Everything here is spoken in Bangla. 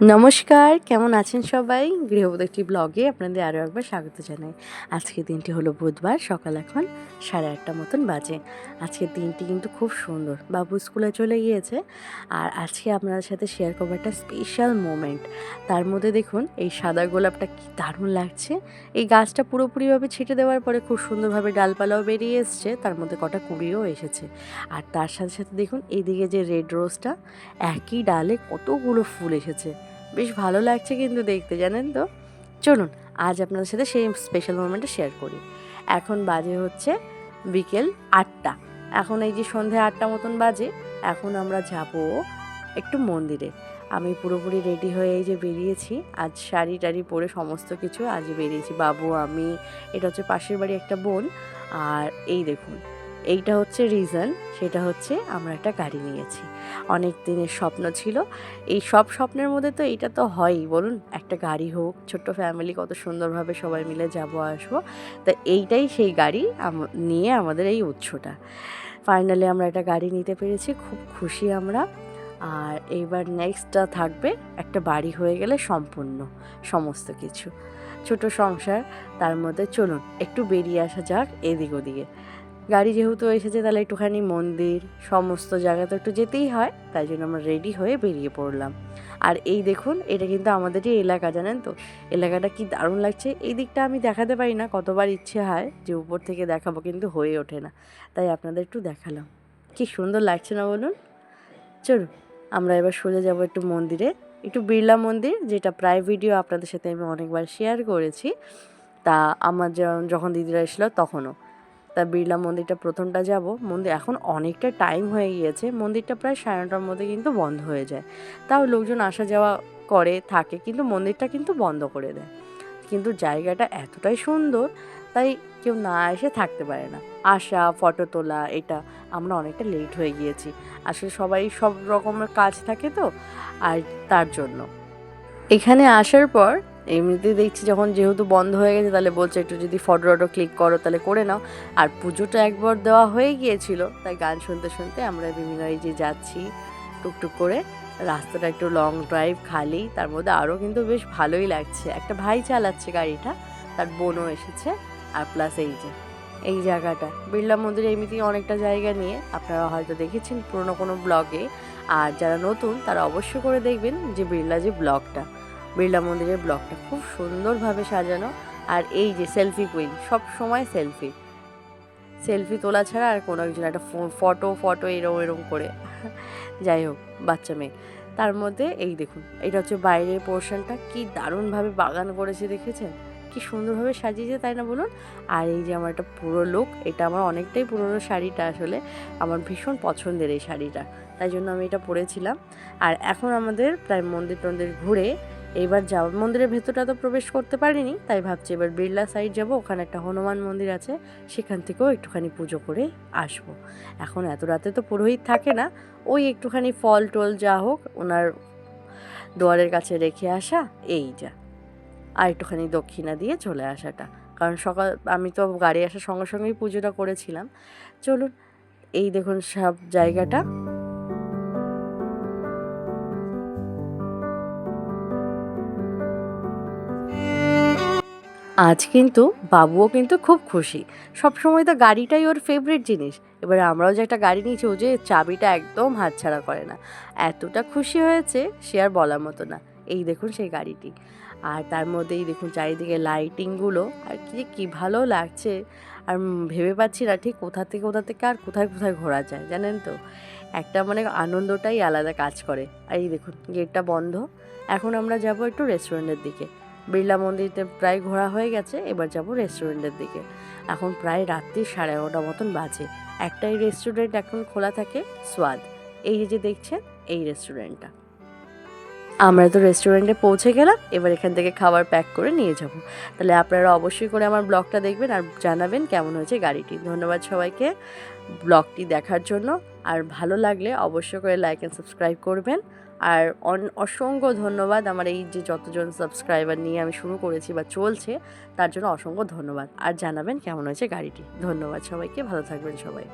নমস্কার, কেমন আছেন সবাই? গৃহবধূ একটি ব্লগে আপনাদের আরও একবার স্বাগত জানাই। আজকের দিনটি হলো বুধবার, সকাল এখন সাড়ে আটটা মতন বাজে। আজকের দিনটি কিন্তু খুব সুন্দর। বাবু স্কুলে চলে গিয়েছে। আর আজকে আপনাদের সাথে শেয়ার করব একটা স্পেশাল মোমেন্ট তার মধ্যে দেখুন, এই সাদা গোলাপটা কি দারুণ লাগছে। এই গাছটা পুরোপুরিভাবে ছিটে দেওয়ার পরে খুব সুন্দরভাবে ডালপালাও বেরিয়ে এসছে। তার মধ্যে কটা কুড়িও এসেছে। আর তার সাথে সাথে দেখুন এইদিকে যে রেড রোজটা একই ডালে কতগুলো ফুল এসেছে। বেশ ভালো লাগছে কিন্তু দেখতে, জানেন তো? চলুন, আজ আপনাদের সাথে সেই স্পেশাল মোমেন্টটা শেয়ার করি। এখন বাজে হচ্ছে বিকেল আটটা। এখন এই যে সন্ধে আটটা মতন বাজে, এখন আমরা যাব একটু মন্দিরে। আমি পুরোপুরি রেডি হয়ে এই যে বেরিয়েছি, আজ শাড়ি টাড়ি পরে সমস্ত কিছু আজ বেরিয়েছি। বাবু, আমি, এটা হচ্ছে পাশের বাড়ি একটা বোন, আর এই দেখুন এইটা হচ্ছে রিজন সেটা হচ্ছে আমরা একটা গাড়ি নিয়েছি। অনেক দিনের স্বপ্ন ছিল। এই সব স্বপ্নের মধ্যে তো এইটা তো হয়ই, বলুন? একটা গাড়ি হোক, ছোট্ট ফ্যামিলি কত সুন্দরভাবে সবাই মিলে যাব, আসব। তা এইটাই সেই গাড়ি নিয়ে আমাদের এই উৎসটা। ফাইনালি আমরা একটা গাড়ি নিতে পেরেছি, খুব খুশি আমরা। আর এইবার নেক্সটটা থাকবে একটা বাড়ি হয়ে গেলে সম্পূর্ণ, সমস্ত কিছু। ছোট সংসার, তার মধ্যে চলুন, একটু বেরিয়ে আসা যাক, এদিক ওদিকে। গাড়ি যেহেতু এসেছে, তাহলে একটুখানি মন্দির, সমস্ত জায়গা তো একটু যেতেই হয়, তাই জন্য আমরা রেডি হয়ে বেরিয়ে পড়লাম। আর এই দেখুন, এটা কিন্তু আমাদের আমাদেরই এলাকা, জানেন তো? এলাকাটা কি দারুণ লাগছে। এই দিকটা আমি দেখাতে পারি না, কতবার ইচ্ছে হয় যে উপর থেকে দেখাবো, কিন্তু হয়ে ওঠে না। তাই আপনাদের একটু দেখালাম। কি সুন্দর লাগছে না বলুন? চলুন, আমরা এবার সোজা যাব একটু মন্দিরে। একটু বিড়লা মন্দির, যেটা প্রায় ভিডিও আপনাদের সাথে আমি অনেকবার শেয়ার করেছি। তা আমার যখন দিদিরা এসলো তখনও। তা বিড়লা মন্দিরটা প্রথমটা যাব। মন্দির এখন অনেকটা টাইম হয়ে গিয়েছে। মন্দিরটা প্রায় সাড়ে নটার মধ্যে কিন্তু বন্ধ হয়ে যায়। তাও লোকজন আসা যাওয়া করে, থাকে কিন্তু মন্দিরটা কিন্তু বন্ধ করে দেয়। কিন্তু জায়গাটা এতটাই সুন্দর, তাই কেউ না এসে থাকতে পারে না। আসা ফটো তোলা, এটা আমরা অনেকটা লেট হয়ে গিয়েছি। আসলে সবাই সব রকমের কাজ থাকে তো, আর তার জন্য। এখানে আসার পর এমনিতে দেখছি যখন যেহেতু বন্ধ হয়ে গেছে, তাহলে বলছে একটু যদি ফটো টটো ক্লিক করো তাহলে করে নাও। আর পুজোটা একবার দেওয়া হয়ে গিয়েছিল, তাই গান শুনতে শুনতে আমরা বিভিন্ন এই যে যাচ্ছি টুকটুক করে, রাস্তাটা একটু লং ড্রাইভ খালি, তার মধ্যে আরও কিন্তু বেশ ভালোই লাগছে। একটা ভাই চালাচ্ছে গাড়িটা, তার বোনও এসেছে, আর প্লাস এই যে, এই জায়গাটা। বিড়লা মন্দিরে এমনিতেই অনেকটা জায়গা নিয়ে আপনারা হয়তো দেখেছেন পুরনো কোনো ব্লগে আর যারা নতুন, তারা অবশ্যই করে দেখবেন যে বিড়লা যে ব্লগটা বিড়লা মন্দিরের ব্লগটা খুব সুন্দরভাবে সাজানো। আর এই যে সেলফি কুইন সব সময় সেলফি সেলফি তোলা ছাড়া আর কোনো একজন একটা ফটো ফটো এরম এরম করে। যাই হোক, বাচ্চা মেয়ে। তার মধ্যে এই দেখুন, এটা হচ্ছে বাইরের পোর্শনটা কি দারুণভাবে বাগান করেছে, দেখেছেন? কি সুন্দরভাবে সাজিয়েছে, তাই না বলুন? আর এই যে আমার একটা পুরো লুক এটা আমার অনেকটাই পুরনো শাড়িটা আসলে। আমার ভীষণ পছন্দের এই শাড়িটা। তাই জন্য আমি এটা পরেছিলাম। আর এখন আমাদের প্রায় মন্দির টন্দির ঘুরে এবার যাব মন্দিরের ভেতরটা তো প্রবেশ করতে পারিনি, তাই ভাবছি এবার বিড়লা সাইড যাব, ওখানে একটা হনুমান মন্দির আছে, সেখান থেকেও একটুখানি পুজো করে আসব। এখন এত রাতে তো পুরোহিত থাকে না, ওই একটুখানি ফল টল যা হোক ওনার দুয়ারের কাছে রেখে আসা, এই যা। আর একটুখানি দক্ষিণা দিয়ে চলে আসাটা, কারণ সকাল, আমি তো গাড়ি আসার সঙ্গে সঙ্গেই পুজোটা করেছিলাম। চলুন, এই দেখুন সব জায়গাটা। আজ কিন্তু বাবুও কিন্তু খুব খুশি। সব সময় তো গাড়িটাই ওর ফেভারিট জিনিস। এবার আমরাও যে একটা গাড়ি নিয়েছি, ও যে চাবিটা একদম হাতছাড়া করে না। এতটা খুশি হয়েছে সে আর বলার মতো না। এই দেখুন সেই গাড়িটি। আর তার মধ্যেই দেখুন চারিদিকে লাইটিংগুলো আর কি কী ভালো লাগছে। আর ভেবে পাচ্ছি না ঠিক কোথা থেকে কোথা থেকে আর কোথায় কোথায় ঘোরা যায়, জানেন তো? একটা মানে আনন্দটাই আলাদা কাজ করে। আর এই দেখুন গেটটা বন্ধ। এখন আমরা যাব একটু রেস্টুরেন্টের দিকে। বিড়লা মন্দিরতে প্রায় ঘোরা হয়ে গেছে, এবার যাব রেস্টুরেন্টের দিকে। এখন প্রায় রাত্রি সাড়ে এগারোটা মতন বাজে। একটাই রেস্টুরেন্ট এখন খোলা থাকে স্বাদ এই যে দেখছেন, এই রেস্টুরেন্টটা আমরা তো রেস্টুরেন্টে পৌঁছে গেলাম, এবার এখান থেকে খাবার প্যাক করে নিয়ে যাব। তাহলে আপনারা অবশ্যই করে আমার ব্লগটা দেখবেন আর জানাবেন কেমন হয়েছে গাড়িটি। ধন্যবাদ সবাইকে ব্লগটি দেখার জন্য। আর ভালো লাগলে অবশ্যই করে লাইক অ্যান্ড সাবস্ক্রাইব করবেন। আর অন- অসংখ্য ধন্যবাদ আমার এই যে যতজন সাবস্ক্রাইবার নিয়ে আমি শুরু করেছি বা চলছে, তার জন্য অসংখ্য ধন্যবাদ। আর জানাবেন কেমন হয়েছে গাড়িটি। ধন্যবাদ সবাইকে, ভালো থাকবেন সবাই।